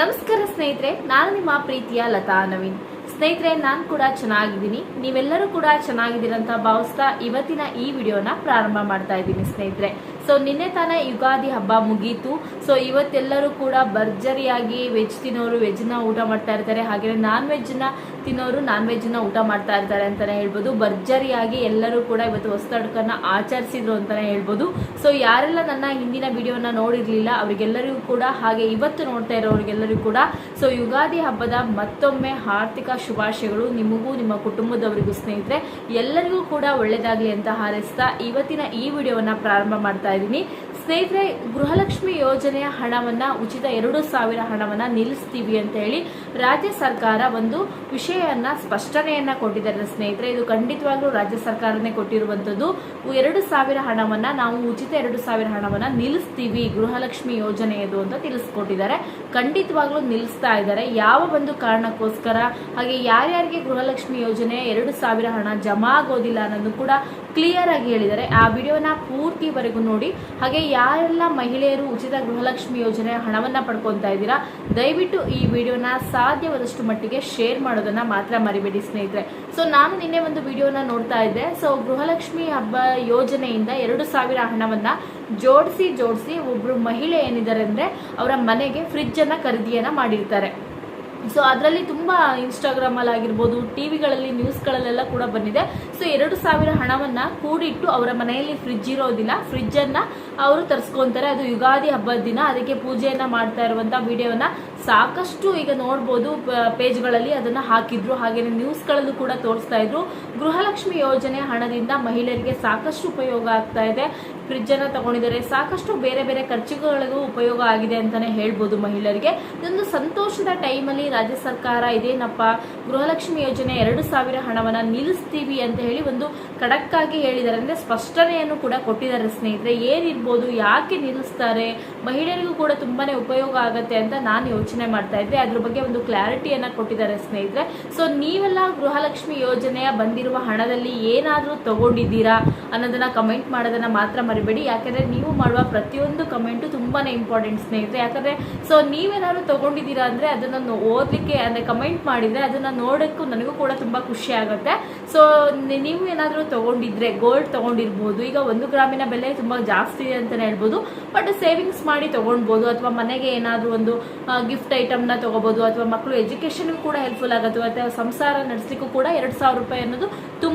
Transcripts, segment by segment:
ನಮಸ್ಕಾರ ಸ್ನೇಹಿತರೆ ನಾನು ನಿಮ್ಮ ಪ್ರೀತಿಯ ಲತಾ ನವೀನ್. ಸ್ನೇಹಿತರೆ, ನಾನು ಕೂಡ ಚೆನ್ನಾಗಿದ್ದೀನಿ. ನೀವೆಲ್ಲರೂ ಕೂಡ ಚೆನ್ನಾಗಿದ್ದೀರಂತ ಭಾವಿಸ್ತಾ ಇವತ್ತಿನ ಈ ವಿಡಿಯೋನ ಪ್ರಾರಂಭ ಮಾಡ್ತಾ ಇದ್ದೀನಿ ಸ್ನೇಹಿತರೆ. ಸೊ ನಿನ್ನೆ ತಾನೇ ಯುಗಾದಿ ಹಬ್ಬ ಮುಗೀತು. ಸೊ ಇವತ್ತೆಲ್ಲರೂ ಕೂಡ ಭರ್ಜರಿಯಾಗಿ ವೆಜ್ ತಿನ್ನೋರು ವೆಜ್ನ ಊಟ ಮಾಡ್ತಾ ಇರ್ತಾರೆ. ಹಾಗೆ ನಾನ್ ವೆಜ್ನ ತಿನ್ನೋರು ನಾನ್ ವೆಜ್ನ ಊಟ ಮಾಡ್ತಾ ಇರ್ತಾರೆ ಅಂತಾನೆ ಹೇಳ್ಬೋದು. ಭರ್ಜರಿಯಾಗಿ ಎಲ್ಲರೂ ಕೂಡ ಇವತ್ತು ಹೊಸತಡ್ಕನ್ನ ಆಚರಿಸಿದ್ರು ಅಂತಾನೆ ಹೇಳ್ಬೋದು. ಸೊ ಯಾರೆಲ್ಲ ನನ್ನ ಹಿಂದಿನ ವಿಡಿಯೋನ ನೋಡಿರ್ಲಿಲ್ಲ, ಅವರಿಗೆಲ್ಲರಿಗೂ ಕೂಡ ಹಾಗೆ ಇವತ್ತು ನೋಡ್ತಾ ಇರೋರಿಗೆಲ್ಲರಿಗೂ ಕೂಡ. ಸೊ ಯುಗಾದಿ ಹಬ್ಬದ ಮತ್ತೊಮ್ಮೆ ಆರ್ಥಿಕ ಶುಭಾಶಯಗಳು. ನಿಮಗೂ, ನಿಮ್ಮ ಕುಟುಂಬದವರಿಗೂ ಸ್ನೇಹಿತರೆ, ಎಲ್ಲರಿಗೂ ಕೂಡ ಒಳ್ಳೆಯದಾಗಲಿ ಅಂತ ಹಾರೈಸ್ತಾ ಇವತ್ತಿನ ಈ ವಿಡಿಯೋವನ್ನ ಪ್ರಾರಂಭ ಮಾಡ್ತಾ ಇದ್ದೀನಿ. ಸ್ನೇಹಿತರೆ, ಗೃಹಲಕ್ಷ್ಮಿ ಯೋಜನೆಯ ಹಣವನ್ನ, ಉಚಿತ ಎರಡು ಸಾವಿರ ಹಣವನ್ನ ನಿಲ್ಲಿಸ್ತೀವಿ ಅಂತ ಹೇಳಿ ರಾಜ್ಯ ಸರ್ಕಾರ ಒಂದು ವಿಷಯವನ್ನು ಸ್ಪಷ್ಟನೆಯನ್ನ ಕೊಟ್ಟಿದ್ದಾರೆ ಸ್ನೇಹಿತರೆ. ಇದು ಖಂಡಿತವಾಗ್ಲೂ ರಾಜ್ಯ ಸರ್ಕಾರನೇ ಕೊಟ್ಟಿರುವಂಥದ್ದು. ಎರಡು ಸಾವಿರ ಹಣವನ್ನ, ನಾವು ಉಚಿತ ಎರಡು ಸಾವಿರ ಹಣವನ್ನ ನಿಲ್ಲಿಸ್ತೀವಿ ಗೃಹಲಕ್ಷ್ಮಿ ಯೋಜನೆಯದು ಅಂತ ತಿಳಿಸ್ಕೊಟ್ಟಿದ್ದಾರೆ. ಖಂಡಿತವಾಗ್ಲೂ ನಿಲ್ಲಿಸ್ತಾ ಇದ್ದಾರೆ. ಯಾವ ಒಂದು ಕಾರಣಕ್ಕೋಸ್ಕರ, ಹಾಗೆ ಯಾರ್ಯಾರಿಗೆ ಗೃಹಲಕ್ಷ್ಮಿ ಯೋಜನೆ ಎರಡು ಸಾವಿರ ಹಣ ಜಮಾ ಆಗೋದಿಲ್ಲ ಅನ್ನೋದು ಕೂಡ ಕ್ಲಿಯರ್ ಆಗಿ ಹೇಳಿದ್ದಾರೆ. ಆ ವಿಡಿಯೋನ ಪೂರ್ತಿವರೆಗೂ ನೋಡಿ. ಹಾಗೆ ಯಾರೆಲ್ಲ ಮಹಿಳೆಯರು ಉಚಿತ ಗೃಹಲಕ್ಷ್ಮಿ ಯೋಜನೆ ಹಣವನ್ನ ಪಡ್ಕೊತಾ ಇದ್ದೀರಾ, ದಯವಿಟ್ಟು ಈ ವಿಡಿಯೋನ ಸಾಧ್ಯವಾದಷ್ಟು ಮಟ್ಟಿಗೆ ಶೇರ್ ಮಾಡೋದನ್ನ ಮಾತ್ರ ಮರಿಬೇಡಿ ಸ್ನೇಹಿತರೆ. ಸೊ ನಾನು ನಿನ್ನೆ ಒಂದು ವಿಡಿಯೋನ ನೋಡ್ತಾ ಇದ್ದೆ. ಸೊ ಗೃಹಲಕ್ಷ್ಮಿ ಹಬ್ಬ ಯೋಜನೆಯಿಂದ ಎರಡು ಸಾವಿರ ಹಣವನ್ನ ಜೋಡಿಸಿ ಜೋಡಿಸಿ ಒಬ್ರು ಮಹಿಳೆ ಏನಿದ್ದಾರೆ ಅಂದ್ರೆ ಅವರ ಮನೆಗೆ ಫ್ರಿಡ್ಜ್ ಅನ್ನ ಖರೀದಿಯನ್ನ ಮಾಡಿರ್ತಾರೆ. ಸೊ ಅದರಲ್ಲಿ ತುಂಬ ಇನ್ಸ್ಟಾಗ್ರಾಮಲ್ಲಿ ಆಗಿರ್ಬೋದು ಟಿ ವಿಗಳಲ್ಲಿ ನ್ಯೂಸ್ಗಳಲ್ಲೆಲ್ಲ ಕೂಡ ಬಂದಿದೆ. ಸೊ ಎರಡು ಸಾವಿರ ಹಣವನ್ನ ಕೂಡಿಟ್ಟು ಅವರ ಮನೆಯಲ್ಲಿ ಫ್ರಿಡ್ಜ್ ಇರೋದಿಲ್ಲ. ಫ್ರಿಡ್ಜನ್ನು ಅವರು ತರಿಸ್ಕೊಂತಾರೆ. ಅದು ಯುಗಾದಿ ಹಬ್ಬದ ದಿನ. ಅದಕ್ಕೆ ಪೂಜೆಯನ್ನ ಮಾಡ್ತಾ ಇರುವಂಥ ವಿಡಿಯೋನ ಸಾಕಷ್ಟು ಈಗ ನೋಡ್ಬೋದು ಪೇಜ್ಗಳಲ್ಲಿ ಅದನ್ನ ಹಾಕಿದ್ರು. ಹಾಗೇನೆ ನ್ಯೂಸ್ಗಳಲ್ಲೂ ಕೂಡ ತೋರಿಸ್ತಾ ಇದ್ರು. ಗೃಹಲಕ್ಷ್ಮಿ ಯೋಜನೆ ಹಣದಿಂದ ಮಹಿಳೆಯರಿಗೆ ಸಾಕಷ್ಟು ಉಪಯೋಗ ಆಗ್ತಾ ಇದೆ. ಫ್ರಿಡ್ಜ್ ಅನ್ನ ತಗೊಂಡಿದ್ದಾರೆ. ಸಾಕಷ್ಟು ಬೇರೆ ಬೇರೆ ಖರ್ಚುಗಳಿಗೂ ಉಪಯೋಗ ಆಗಿದೆ ಅಂತಾನೆ ಹೇಳ್ಬೋದು ಮಹಿಳೆಯರಿಗೆ. ಇದೊಂದು ಸಂತೋಷದ ಟೈಮಲ್ಲಿ ರಾಜ್ಯ ಸರ್ಕಾರ ಇದೇನಪ್ಪ, ಗೃಹಲಕ್ಷ್ಮಿ ಯೋಜನೆ ಎರಡು ಸಾವಿರ ಹಣವನ್ನ ನಿಲ್ಲಿಸ್ತೀವಿ ಅಂತ ಹೇಳಿ ಒಂದು ಖಡಕ್ ಆಗಿ ಹೇಳಿದ್ದಾರೆ. ಅಂದ್ರೆ ಸ್ಪಷ್ಟನೆಯನ್ನು ಕೂಡ ಕೊಟ್ಟಿದ್ದಾರೆ ಸ್ನೇಹಿತರೆ. ಏನಿರ್ಬೋದು, ಯಾಕೆ ನಿಲ್ಲಿಸ್ತಾರೆ? ಮಹಿಳೆಯರಿಗೂ ಕೂಡ ತುಂಬಾನೇ ಉಪಯೋಗ ಆಗತ್ತೆ ಅಂತ ನಾನು ಯೋಚನೆ ಮಾಡ್ತಾ ಇದ್ದೆ. ಅದ್ರ ಬಗ್ಗೆ ಒಂದು ಕ್ಲಾರಿಟಿಯನ್ನ ಕೊಟ್ಟಿದ್ದಾರೆ ಸ್ನೇಹಿತರೆ. ಸೊ ನೀವೆಲ್ಲ ಗೃಹಲಕ್ಷ್ಮಿ ಯೋಜನೆಯ ಬಂದಿರುವ ಹಣದಲ್ಲಿ ಏನಾದರೂ ತಗೊಂಡಿದ್ದೀರಾ ಅನ್ನೋದನ್ನ ಕಮೆಂಟ್ ಮಾಡೋದನ್ನ ಮಾತ್ರ ಮರಿಬೇಡಿ. ಯಾಕಂದರೆ ನೀವು ಮಾಡುವ ಪ್ರತಿಯೊಂದು ಕಮೆಂಟು ತುಂಬಾ ಇಂಪಾರ್ಟೆಂಟ್ ಸ್ನೇಹಿತರೆ. ಯಾಕಂದರೆ ಸೊ ನೀವೇನಾದ್ರು ತೊಗೊಂಡಿದ್ದೀರಾ ಅಂದರೆ ಅದನ್ನು ಓದಲಿಕ್ಕೆ ಅಂದರೆ ಕಮೆಂಟ್ ಮಾಡಿದರೆ ಅದನ್ನು ನೋಡೋಕ್ಕೂ ನನಗೂ ಕೂಡ ತುಂಬ ಖುಷಿ ಆಗುತ್ತೆ. ಸೊ ನೀವು ಏನಾದರೂ ತೊಗೊಂಡಿದ್ರೆ ಗೋಲ್ಡ್ ತೊಗೊಂಡಿರ್ಬೋದು. ಈಗ ಒಂದು ಗ್ರಾಮಿನ ಬೆಲೆ ತುಂಬ ಜಾಸ್ತಿ ಇದೆ ಅಂತಲೇ ಹೇಳ್ಬೋದು. ಬಟ್ ಸೇವಿಂಗ್ಸ್ ಮಾಡಿ ತಗೊಳ್ಬೋದು ಅಥವಾ ಮನೆಗೆ ಏನಾದರೂ ಒಂದು ಗಿಫ್ಟ್ ಐಟಮ್ನ ತೊಗೋಬೋದು. ಅಥವಾ ಮಕ್ಕಳು ಎಜುಕೇಷನ್ಗೂ ಕೂಡ ಹೆಲ್ಪ್ಫುಲ್ ಆಗುತ್ತೆ. ಅಥವಾ ಸಂಸಾರ ನಡೆಸಲಿಕ್ಕೂ ಕೂಡ ಎರಡು ಸಾವಿರ ರೂಪಾಯಿ ಅನ್ನೋದು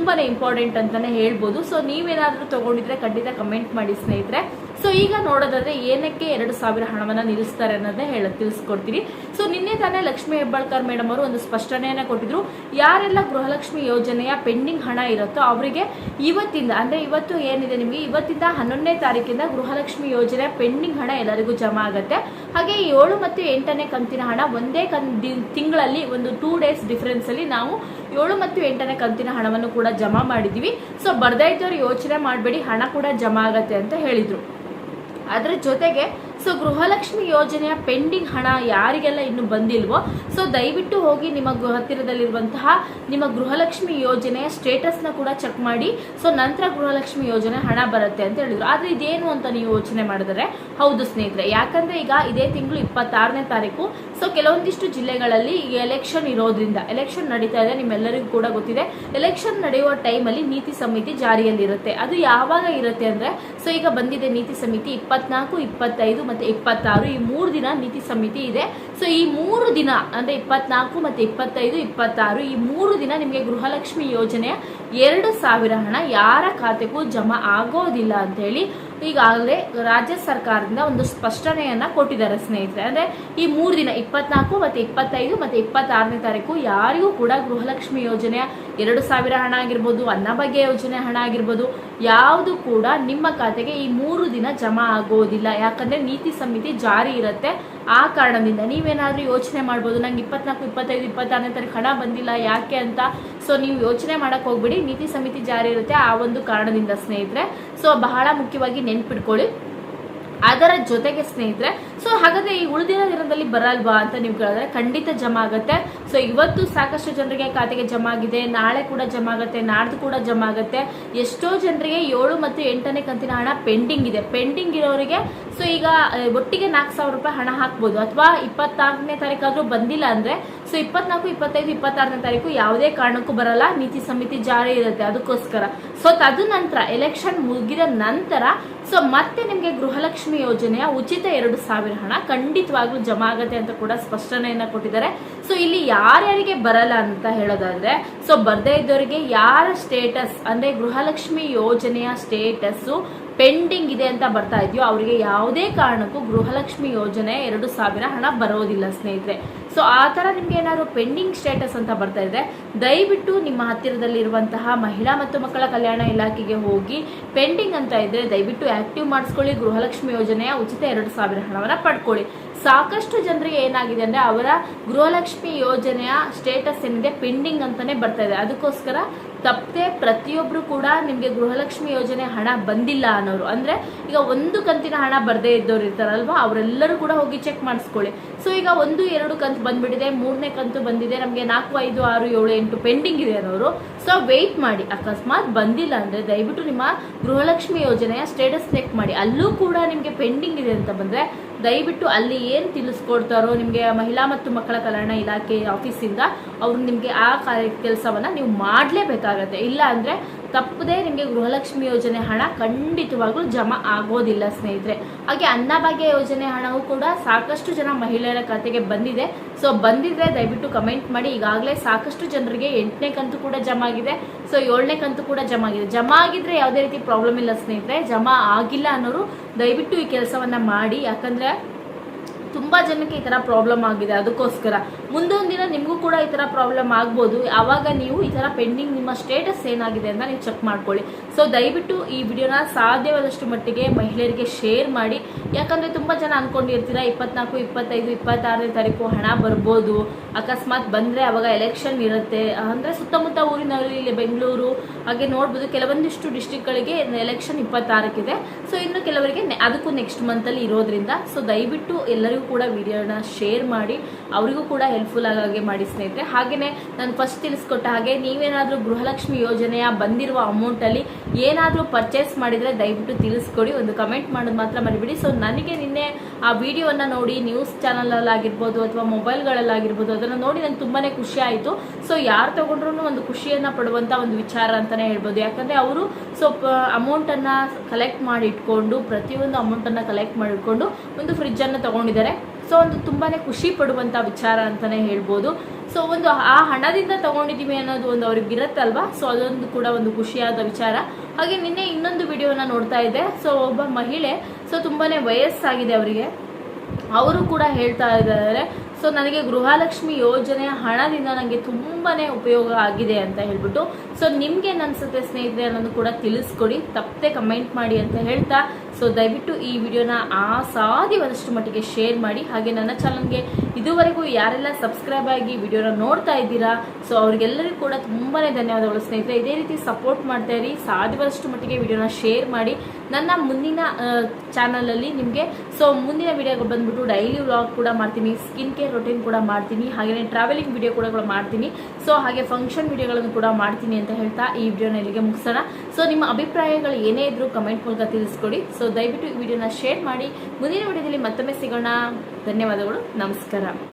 ತುಂಬಾನೇ ಇಂಪಾರ್ಟೆಂಟ್ ಅಂತಾನೆ ಹೇಳ್ಬೋದು. ಸೊ ನೀವೇನಾದರೂ ತಗೊಂಡಿದ್ರೆ ಖಂಡಿತ ಕಮೆಂಟ್ ಮಾಡಿ ಸ್ನೇಹಿತರೆ. ಸೊ ಈಗ ನೋಡೋದಾದ್ರೆ ಏನಕ್ಕೆ ಎರಡು ಸಾವಿರ ಹಣವನ್ನ ನಿಲ್ಲಿಸ್ತಾರೆ ಅನ್ನೋದನ್ನ ಹೇಳ ತಿಳಿಸ್ಕೊಡ್ತೀನಿ. ಸೊ ನಿನ್ನೆ ತಾನೇ ಲಕ್ಷ್ಮಿ ಹೆಬ್ಬಾಳ್ಕರ್ ಮೇಡಮ್ ಅವರು ಒಂದು ಸ್ಪಷ್ಟನೆಯನ್ನ ಕೊಟ್ಟಿದ್ರು. ಯಾರೆಲ್ಲ ಗೃಹಲಕ್ಷ್ಮಿ ಯೋಜನೆಯ ಪೆಂಡಿಂಗ್ ಹಣ ಇರುತ್ತೋ ಅವರಿಗೆ ಇವತ್ತಿಂದ, ಅಂದ್ರೆ ಇವತ್ತು ಏನಿದೆ ನಿಮಗೆ, ಇವತ್ತಿಂದ ಹನ್ನೊಂದನೇ ತಾರೀಕಿಂದ ಗೃಹಲಕ್ಷ್ಮಿ ಯೋಜನೆ ಪೆಂಡಿಂಗ್ ಹಣ ಎಲ್ಲರಿಗೂ ಜಮಾ ಆಗುತ್ತೆ. ಹಾಗೆ ಏಳು ಮತ್ತು ಎಂಟನೇ ಕಂತಿನ ಹಣ ಒಂದೇ ತಿಂಗಳಲ್ಲಿ ಒಂದು ಟೂ ಡೇಸ್ ಡಿಫರೆನ್ಸ್ ಅಲ್ಲಿ ನಾವು ಏಳು ಮತ್ತು ಎಂಟನೇ ಕಂತಿನ ಹಣವನ್ನು ಕೂಡ ಜಮಾ ಮಾಡಿದೀವಿ. ಸೊ ಬರ್ದಾಯ್ತವ್ರು ಯೋಚನೆ ಮಾಡಬೇಡಿ, ಹಣ ಕೂಡ ಜಮಾ ಆಗತ್ತೆ ಅಂತ ಹೇಳಿದರು. ಅದರ ಜೊತೆಗೆ ಸೊ ಗೃಹಲಕ್ಷ್ಮಿ ಯೋಜನೆಯ ಪೆಂಡಿಂಗ್ ಹಣ ಯಾರಿಗೆಲ್ಲ ಇನ್ನು ಬಂದಿಲ್ವೋ, ಸೊ ದಯವಿಟ್ಟು ಹೋಗಿ ನಿಮ್ಮ ಹತ್ತಿರದಲ್ಲಿರುವಂತಹ ನಿಮ್ಮ ಗೃಹಲಕ್ಷ್ಮಿ ಯೋಜನೆಯ ಸ್ಟೇಟಸ್ನ ಕೂಡ ಚೆಕ್ ಮಾಡಿ. ಸೊ ನಂತರ ಗೃಹಲಕ್ಷ್ಮಿ ಯೋಜನೆ ಹಣ ಬರುತ್ತೆ ಅಂತ ಹೇಳಿದ್ರು. ಆದ್ರೆ ಇದೇನು ಅಂತ ನೀವು ಯೋಚನೆ ಮಾಡಿದ್ರೆ? ಹೌದು ಸ್ನೇಹಿತರೆ, ಯಾಕಂದ್ರೆ ಈಗ ಇದೇ ತಿಂಗಳು ಇಪ್ಪತ್ತಾರನೇ ತಾರೀಕು. ಸೊ ಕೆಲವೊಂದಿಷ್ಟು ಜಿಲ್ಲೆಗಳಲ್ಲಿ ಈಗ ಎಲೆಕ್ಷನ್ ಇರೋದ್ರಿಂದ ಎಲೆಕ್ಷನ್ ನಡೀತಾ ಇದೆ, ನಿಮ್ಮೆಲ್ಲರಿಗೂ ಕೂಡ ಗೊತ್ತಿದೆ. ಎಲೆಕ್ಷನ್ ನಡೆಯುವ ಟೈಮಲ್ಲಿ ನೀತಿ ಸಮಿತಿ ಜಾರಿಯಲ್ಲಿರುತ್ತೆ. ಅದು ಯಾವಾಗ ಇರುತ್ತೆ ಅಂದ್ರೆ, ಸೊ ಈಗ ಬಂದಿದೆ ನೀತಿ ಸಮಿತಿ ಇಪ್ಪತ್ನಾಲ್ಕು, ಇಪ್ಪತ್ತೈದು ಮತ್ತೆ ಇಪ್ಪತ್ತಾರು, ಈ ಮೂರು ದಿನ ನೀತಿ ಸಮಿತಿ ಇದೆ. ಸೊ ಈ ಮೂರು ದಿನ, ಅಂದ್ರೆ ಇಪ್ಪತ್ನಾಲ್ಕು ಮತ್ತೆ ಇಪ್ಪತ್ತೈದು, ಇಪ್ಪತ್ತಾರು, ಈ ಮೂರು ದಿನ ನಿಮಗೆ ಗೃಹಲಕ್ಷ್ಮಿ ಯೋಜನೆಯ ಎರಡು ಸಾವಿರ ಹಣ ಯಾರ ಖಾತೆಗೂ ಜಮಾ ಆಗೋದಿಲ್ಲ ಅಂತ ಹೇಳಿ ಈಗಾಗಲೇ ರಾಜ್ಯ ಸರ್ಕಾರದಿಂದ ಒಂದು ಸ್ಪಷ್ಟನೆಯನ್ನ ಕೊಟ್ಟಿದ್ದಾರೆ ಸ್ನೇಹಿತರೆ. ಅಂದ್ರೆ ಈ ಮೂರು ದಿನ, ಇಪ್ಪತ್ನಾಲ್ಕು ಮತ್ತೆ ಇಪ್ಪತ್ತೈದು ಮತ್ತೆ ಇಪ್ಪತ್ತಾರನೇ ತಾರೀಕು ಯಾರಿಗೂ ಕೂಡ ಗೃಹಲಕ್ಷ್ಮಿ ಯೋಜನೆಯ ಎರಡು ಸಾವಿರ ಹಣ ಆಗಿರ್ಬೋದು ಅನ್ನಭಾಗ್ಯ ಯೋಜನೆ ಹಣ ಆಗಿರ್ಬೋದು, ಯಾವುದು ಕೂಡ ನಿಮ್ಮ ಖಾತೆಗೆ ಈ ಮೂರು ದಿನ ಜಮಾ ಆಗೋದಿಲ್ಲ. ಯಾಕಂದ್ರೆ ನೀತಿ ಸಮಿತಿ ಜಾರಿ ಇರುತ್ತೆ. ಆ ಕಾರಣದಿಂದ ನೀವೇನಾದ್ರೂ ಯೋಚನೆ ಮಾಡ್ಬೋದು, ನಂಗೆ ಇಪ್ಪತ್ನಾಲ್ಕು, ಇಪ್ಪತ್ತೈದು, ಇಪ್ಪತ್ತಾರನೇ ತಾರೀಕು ಹಣ ಬಂದಿಲ್ಲ, ಯಾಕೆ ಅಂತ. ಸೊ ನೀವು ಯೋಚನೆ ಮಾಡಕ್ ಹೋಗ್ಬಿಡಿ. ನೀತಿ ಸಮಿತಿ ಜಾರಿ ಇರುತ್ತೆ ಆ ಒಂದು ಕಾರಣದಿಂದ ಸ್ನೇಹಿತರೆ. ಸೊ ಬಹಳ ಮುಖ್ಯವಾಗಿ ನೆನ್ಪಿಟ್ಕೊಳ್ಳಿ. ಅದರ ಜೊತೆಗೆ ಸ್ನೇಹಿತರೆ ಸೊ ಹಾಗಾದ್ರೆ ಈ ಉಳಿದಿನ ದಿನದಲ್ಲಿ ಬರಲ್ವಾ ಅಂತ ನೀವು ಕೇಳಿದ್ರೆ ಖಂಡಿತ ಜಮಾ ಆಗುತ್ತೆ. ಸೊ ಇವತ್ತು ಸಾಕಷ್ಟು ಜನರಿಗೆ ಖಾತೆಗೆ ಜಮಾ ಆಗಿದೆ ನಾಳೆ ಕೂಡ ಜಮಾ ಆಗುತ್ತೆ ನಾಡ್ದು ಕೂಡ ಜಮಾ ಆಗುತ್ತೆ ಎಷ್ಟೋ ಜನರಿಗೆ ಏಳು ಮತ್ತು ಎಂಟನೇ ಕಂತಿನ ಹಣ ಪೆಂಡಿಂಗ್ ಇದೆ. ಪೆಂಡಿಂಗ್ ಇರೋರಿಗೆ ಸೊ ಈಗ ಒಟ್ಟಿಗೆ ನಾಲ್ಕು ಸಾವಿರ ರೂಪಾಯಿ ಹಣ ಹಾಕ್ಬೋದು. ಅಥವಾ ಇಪ್ಪತ್ತಾರನೇ ತಾರೀಕಾದ್ರೂ ಬಂದಿಲ್ಲ ಅಂದ್ರೆ ಸೊ ಇಪ್ಪತ್ನಾಲ್ಕು, ಇಪ್ಪತ್ತೈದು, ಇಪ್ಪತ್ತಾರನೇ ತಾರೀಕು ಯಾವುದೇ ಕಾರಣಕ್ಕೂ ಬರಲ್ಲ. ನೀತಿ ಸಮಿತಿ ಜಾರಿ ಇರುತ್ತೆ ಅದಕ್ಕೋಸ್ಕರ. ಸೊ ತದನಂತರ ಎಲೆಕ್ಷನ್ ಮುಗಿದ ನಂತರ ಸೊ ಮತ್ತೆ ನಿಮಗೆ ಗೃಹಲಕ್ಷ್ಮಿ ಯೋಜನೆಯ ಉಚಿತ ಎರಡು ಸಾವಿರ ಹಣ ಖಂಡಿತವಾಗ್ಲೂ ಜಮಾ ಆಗುತ್ತೆ ಅಂತ ಕೂಡ ಸ್ಪಷ್ಟನೆಯನ್ನು ಕೊಟ್ಟಿದ್ದಾರೆ. ಸೊ ಇಲ್ಲಿ ಯಾರ್ಯಾರಿಗೆ ಬರಲ್ಲ ಅಂತ ಹೇಳೋದಾದ್ರೆ ಸೊ ಬರ್ದೇ ಇದ್ದವರಿಗೆ ಯಾರ ಸ್ಟೇಟಸ್ ಅಂದ್ರೆ ಗೃಹಲಕ್ಷ್ಮಿ ಯೋಜನೆಯ ಸ್ಟೇಟಸ್ ಪೆಂಡಿಂಗ್ ಇದೆ ಅಂತ ಬರ್ತಾ ಇದೆಯೋ, ಅವರಿಗೆ ಯಾವುದೇ ಕಾರಣಕ್ಕೂ ಗೃಹಲಕ್ಷ್ಮಿ ಯೋಜನೆ ಎರಡು ಸಾವಿರ ಹಣ ಬರೋದಿಲ್ಲ ಸ್ನೇಹಿತರೆ. ಸೊ ಆ ಥರ ನಿಮ್ಗೆ ಏನಾದ್ರು ಪೆಂಡಿಂಗ್ ಸ್ಟೇಟಸ್ ಅಂತ ಬರ್ತಾ ಇದ್ರೆ ದಯವಿಟ್ಟು ನಿಮ್ಮ ಹತ್ತಿರದಲ್ಲಿರುವಂತಹ ಮಹಿಳಾ ಮತ್ತು ಮಕ್ಕಳ ಕಲ್ಯಾಣ ಇಲಾಖೆಗೆ ಹೋಗಿ ಪೆಂಡಿಂಗ್ ಅಂತ ಇದ್ರೆ ದಯವಿಟ್ಟು ಆಕ್ಟಿವ್ ಮಾಡಿಸ್ಕೊಳ್ಳಿ, ಗೃಹಲಕ್ಷ್ಮಿ ಯೋಜನೆಯ ಉಚಿತ ಎರಡು ಸಾವಿರ ಹಣವನ್ನ ಪಡ್ಕೊಳ್ಳಿ. ಸಾಕಷ್ಟು ಜನರಿಗೆ ಏನಾಗಿದೆ ಅಂದರೆ ಅವರ ಗೃಹಲಕ್ಷ್ಮಿ ಯೋಜನೆಯ ಸ್ಟೇಟಸ್ ಏನಿದೆ ಪೆಂಡಿಂಗ್ ಅಂತಲೇ ಬರ್ತಾ ಇದೆ. ಅದಕ್ಕೋಸ್ಕರ ತಪ್ಪದೆ ಪ್ರತಿಯೊಬ್ಬರು ಕೂಡ ನಿಮಗೆ ಗೃಹಲಕ್ಷ್ಮಿ ಯೋಜನೆ ಹಣ ಬಂದಿಲ್ಲ ಅನ್ನೋರು. ಅಂದರೆ ಈಗ ಒಂದು ಕಂತಿನ ಹಣ ಬರದೇ ಇದ್ದವ್ರು ಇರ್ತಾರಲ್ವ, ಅವರೆಲ್ಲರೂ ಕೂಡ ಹೋಗಿ ಚೆಕ್ ಮಾಡಿಸ್ಕೊಳ್ಳಿ. ಸೊ ಈಗ ಒಂದು, ಎರಡು ಕಂತು ಬಂದ್ಬಿಟ್ಟಿದೆ, ಮೂರನೇ ಕಂತು ಬಂದಿದೆ, ನಮಗೆ ನಾಲ್ಕು, ಐದು, ಆರು, ಏಳು, ಎಂಟು ಪೆಂಡಿಂಗ್ ಇದೆ ಅನ್ನೋರು. ಸೊ ವೆಯ್ಟ್ ಮಾಡಿ, ಅಕಸ್ಮಾತ್ ಬಂದಿಲ್ಲ ಅಂದರೆ ದಯವಿಟ್ಟು ನಿಮ್ಮ ಗೃಹಲಕ್ಷ್ಮಿ ಯೋಜನೆಯ ಸ್ಟೇಟಸ್ ಚೆಕ್ ಮಾಡಿ. ಅಲ್ಲೂ ಕೂಡ ನಿಮಗೆ ಪೆಂಡಿಂಗ್ ಇದೆ ಅಂತ ಬಂದ್ರೆ ದಯವಿಟ್ಟು ಅಲ್ಲಿ ಏನು ತಿಳಿಸ್ಕೊಡ್ತಾರೋ ನಿಮಗೆ ಮಹಿಳಾ ಮತ್ತು ಮಕ್ಕಳ ಕಲ್ಯಾಣ ಇಲಾಖೆ ಆಫೀಸಿಂದ ಅವರು ನಿಮಗೆ ಆ ಕಾರ್ಯ ಕೆಲಸವನ್ನ ನೀವು ಮಾಡಲೇಬೇಕಾಗತ್ತೆ. ಇಲ್ಲ ಅಂದ್ರೆ ತಪ್ಪದೆ ನಿಮಗೆ ಗೃಹಲಕ್ಷ್ಮಿ ಯೋಜನೆ ಹಣ ಖಂಡಿತವಾಗ್ಲೂ ಜಮಾ ಆಗೋದಿಲ್ಲ ಸ್ನೇಹಿತರೆ. ಹಾಗೆ ಅನ್ನಭಾಗ್ಯ ಯೋಜನೆ ಹಣವೂ ಕೂಡ ಸಾಕಷ್ಟು ಜನ ಮಹಿಳೆಯರ ಖಾತೆಗೆ ಬಂದಿದೆ. ಸೊ ಬಂದಿದ್ರೆ ದಯವಿಟ್ಟು ಕಮೆಂಟ್ ಮಾಡಿ. ಈಗಾಗಲೇ ಸಾಕಷ್ಟು ಜನರಿಗೆ ಎಂಟನೇ ಕಂತು ಕೂಡ ಜಮಾ ಆಗಿದೆ. ಸೊ ಏಳನೇ ಕಂತು ಕೂಡ ಜಮಾ ಆಗಿದೆ. ಜಮಾ ಆಗಿದ್ರೆ ಯಾವುದೇ ರೀತಿ ಪ್ರಾಬ್ಲಮ್ ಇಲ್ಲ ಸ್ನೇಹಿತರೆ. ಜಮಾ ಆಗಿಲ್ಲ ಅನ್ನೋರು ದಯವಿಟ್ಟು ಈ ಕೆಲಸವನ್ನ ಮಾಡಿ. ಯಾಕಂದ್ರೆ ತುಂಬಾ ಜನಕ್ಕೆ ಈ ತರ ಪ್ರಾಬ್ಲಮ್ ಆಗಿದೆ. ಅದಕ್ಕೋಸ್ಕರ ಮುಂದೊಂದು ದಿನ ನಿಮಗೂ ಕೂಡ ಈ ತರ ಪ್ರಾಬ್ಲಮ್ ಆಗ್ಬೋದು. ಆವಾಗ ನೀವು ಈ ತರ ಪೆಂಡಿಂಗ್ ನಿಮ್ಮ ಸ್ಟೇಟಸ್ ಏನಾಗಿದೆ ಅಂತ ನೀವು ಚೆಕ್ ಮಾಡ್ಕೊಳ್ಳಿ. ಸೊ ದಯವಿಟ್ಟು ಈ ವಿಡಿಯೋನ ಸಾಧ್ಯವಾದಷ್ಟು ಮಟ್ಟಿಗೆ ಮಹಿಳೆಯರಿಗೆ ಶೇರ್ ಮಾಡಿ. ಯಾಕಂದ್ರೆ ತುಂಬಾ ಜನ ಅನ್ಕೊಂಡಿರ್ತೀರಾ, ಇಪ್ಪತ್ನಾಲ್ಕು, ಇಪ್ಪತ್ತೈದು, ಇಪ್ಪತ್ತಾರನೇ ತಾರೀಕು ಹಣ ಬರ್ಬೋದು. ಅಕಸ್ಮಾತ್ ಬಂದ್ರೆ ಅವಾಗ ಎಲೆಕ್ಷನ್ ಇರುತ್ತೆ. ಅಂದ್ರೆ ಸುತ್ತಮುತ್ತ ಊರಿನಲ್ಲಿ ಇಲ್ಲಿ ಬೆಂಗಳೂರು, ಹಾಗೆ ನೋಡ್ಬೋದು, ಕೆಲವೊಂದಿಷ್ಟು ಡಿಸ್ಟಿಕ್ಗಳಿಗೆ ಎಲೆಕ್ಷನ್ ಇಪ್ಪತ್ತಾರಕ್ಕಿದೆ. ಸೊ ಇನ್ನು ಕೆಲವರಿಗೆ ಅದಕ್ಕೂ ನೆಕ್ಸ್ಟ್ ಮಂತಲ್ಲಿ ಇರೋದ್ರಿಂದ. ಸೊ ದಯವಿಟ್ಟು ಎಲ್ಲರಿಗೂ ಕೂಡ ವಿಡಿಯೋನ ಶೇರ್ ಮಾಡಿ ಅವರಿಗೂ ಕೂಡ ಹೆಲ್ಪ್ಫುಲ್ ಆಗಿ ಮಾಡಿ ಸ್ನೇಹಿತರೆ. ಹಾಗೆಯೇ ನಾನು ಫಸ್ಟ್ ತಿಳಿಸ್ಕೊಟ್ಟ ಹಾಗೆ ನೀವೇನಾದರೂ ಗೃಹಲಕ್ಷ್ಮಿ ಯೋಜನೆಯ ಬಂದಿರುವ ಅಮೌಂಟಲ್ಲಿ ಏನಾದರೂ ಪರ್ಚೇಸ್ ಮಾಡಿದರೆ ದಯವಿಟ್ಟು ತಿಳಿಸ್ಕೊಡಿ. ಒಂದು ಕಮೆಂಟ್ ಮಾಡೋದು ಮಾತ್ರ ಮರಿಬಿಡಿ. ಸೊ ನನಗೆ ನಿನ್ನೆ ಆ ವಿಡಿಯೋವನ್ನು ನೋಡಿ ನ್ಯೂಸ್ ಚಾನಲಲ್ಲಾಗಿರ್ಬೋದು ಅಥವಾ ಮೊಬೈಲ್ಗಳಲ್ಲಾಗಿರ್ಬೋದು ಅದನ್ನು ನೋಡಿ ನಂಗೆ ತುಂಬಾ ಖುಷಿ ಆಯಿತು. ಸೊ ಯಾರು ತೊಗೊಂಡ್ರೂ ಒಂದು ಖುಷಿಯನ್ನು ಪಡುವಂಥ ಒಂದು ವಿಚಾರ ಅಂತಲೇ ಹೇಳ್ಬೋದು. ಯಾಕಂದರೆ ಅವರು ಸೊ ಅಮೌಂಟನ್ನು ಕಲೆಕ್ಟ್ ಮಾಡಿ ಇಟ್ಕೊಂಡು ಪ್ರತಿಯೊಂದು ಅಮೌಂಟನ್ನು ಕಲೆಕ್ಟ್ ಮಾಡಿ ಇಟ್ಕೊಂಡು ಒಂದು ಫ್ರಿಜ್ಜನ್ನು ತಗೊಂಡಿದ್ದಾರೆ. ಸೊ ಒಂದು ತುಂಬಾ ಖುಷಿ ಪಡುವಂಥ ವಿಚಾರ ಅಂತಲೇ ಹೇಳ್ಬೋದು. ಸೊ ಒಂದು ಆ ಹಣದಿಂದ ತಗೊಂಡಿದ್ದೀವಿ ಅನ್ನೋದು ಒಂದು ಅವ್ರಿಗೆ ಇರುತ್ತಲ್ವಾ ಸೊ ಅದೊಂದು ಕೂಡ ಒಂದು ಖುಷಿಯಾದ ವಿಚಾರ. ಹಾಗೆ ನಿನ್ನೆ ಇನ್ನೊಂದು ವಿಡಿಯೋನ ನೋಡ್ತಾ ಇದ್ದೆ. ಸೊ ಒಬ್ಬ ಮಹಿಳೆ ಸೊ ತುಂಬಾ ವಯಸ್ಸಾಗಿದೆ ಅವರಿಗೆ. ಅವರು ಕೂಡ ಹೇಳ್ತಾ ಇದ್ದಾರೆ ಸೊ ನನಗೆ ಗೃಹಲಕ್ಷ್ಮಿ ಯೋಜನೆಯ ಹಣದಿಂದ ನನಗೆ ತುಂಬಾ ಉಪಯೋಗ ಆಗಿದೆ ಅಂತ ಹೇಳ್ಬಿಟ್ಟು. ಸೊ ನಿಮ್ಗೆ ಅನ್ಸುತ್ತೆ ಸ್ನೇಹಿತರೆ ಅನ್ನೋದು ಕೂಡ ತಿಳಿಸ್ಕೊಡಿ. ತಪ್ಪದೆ ಕಮೆಂಟ್ ಮಾಡಿ ಅಂತ ಹೇಳ್ತಾ ಸೊ ದಯವಿಟ್ಟು ಈ ವಿಡಿಯೋನ ಆ ಸಾಧ್ಯವಾದಷ್ಟು ಮಟ್ಟಿಗೆ ಶೇರ್ ಮಾಡಿ. ಹಾಗೆ ನನ್ನ ಚಾನಲ್ಗೆ ಇದುವರೆಗೂ ಯಾರೆಲ್ಲ ಸಬ್ಸ್ಕ್ರೈಬ್ ಆಗಿ ವಿಡಿಯೋನ ನೋಡ್ತಾ ಇದ್ದೀರಾ ಸೊ ಅವ್ರಿಗೆಲ್ಲರಿಗೂ ಕೂಡ ತುಂಬಾ ಧನ್ಯವಾದಗಳು ಸ್ನೇಹಿತರೆ. ಇದೇ ರೀತಿ ಸಪೋರ್ಟ್ ಮಾಡ್ತಾ ಇರಿ ಸಾಧ್ಯವಾದಷ್ಟು ಮಟ್ಟಿಗೆ ವಿಡಿಯೋನ ಶೇರ್ ಮಾಡಿ. ನನ್ನ ಮುಂದಿನ ಚಾನಲಲ್ಲಿ ನಿಮಗೆ ಸೊ ಮುಂದಿನ ವಿಡಿಯೋಗಳು ಬಂದ್ಬಿಟ್ಟು ಡೈಲಿ ವ್ಲಾಗ್ ಕೂಡ ಮಾಡ್ತೀನಿ ಸ್ಕಿನ್ ಕೇರ್ ರೊಟೀನ್ ಕೂಡ ಮಾಡ್ತೀನಿ ಹಾಗೆಯೇ ಟ್ರಾವೆಲಿಂಗ್ ವಿಡಿಯೋ ಕೂಡ ಕೂಡ ಮಾಡ್ತೀನಿ. ಸೊ ಹಾಗೆ ಫಂಕ್ಷನ್ ವಿಡಿಯೋಗಳನ್ನು ಕೂಡ ಮಾಡ್ತೀನಿ ಅಂತ ಹೇಳ್ತಾ ಈ ವಿಡಿಯೋನ ಇಲ್ಲಿಗೆ ಮುಗಿಸೋಣ. ಸೊ ನಿಮ್ಮ ಅಭಿಪ್ರಾಯಗಳು ಏನೇ ಇದ್ರೂ ಕಮೆಂಟ್ ಮೂಲಕ ತಿಳಿಸ್ಕೊಡಿ. ದಯವಿಟ್ಟು ಈ ವಿಡಿಯೋನ ಶೇರ್ ಮಾಡಿ ಮುಂದಿನ ವಿಡಿಯೋದಲ್ಲಿ ಮತ್ತೊಮ್ಮೆ ಸಿಗೋಣ. ಧನ್ಯವಾದಗಳು. ನಮಸ್ಕಾರ.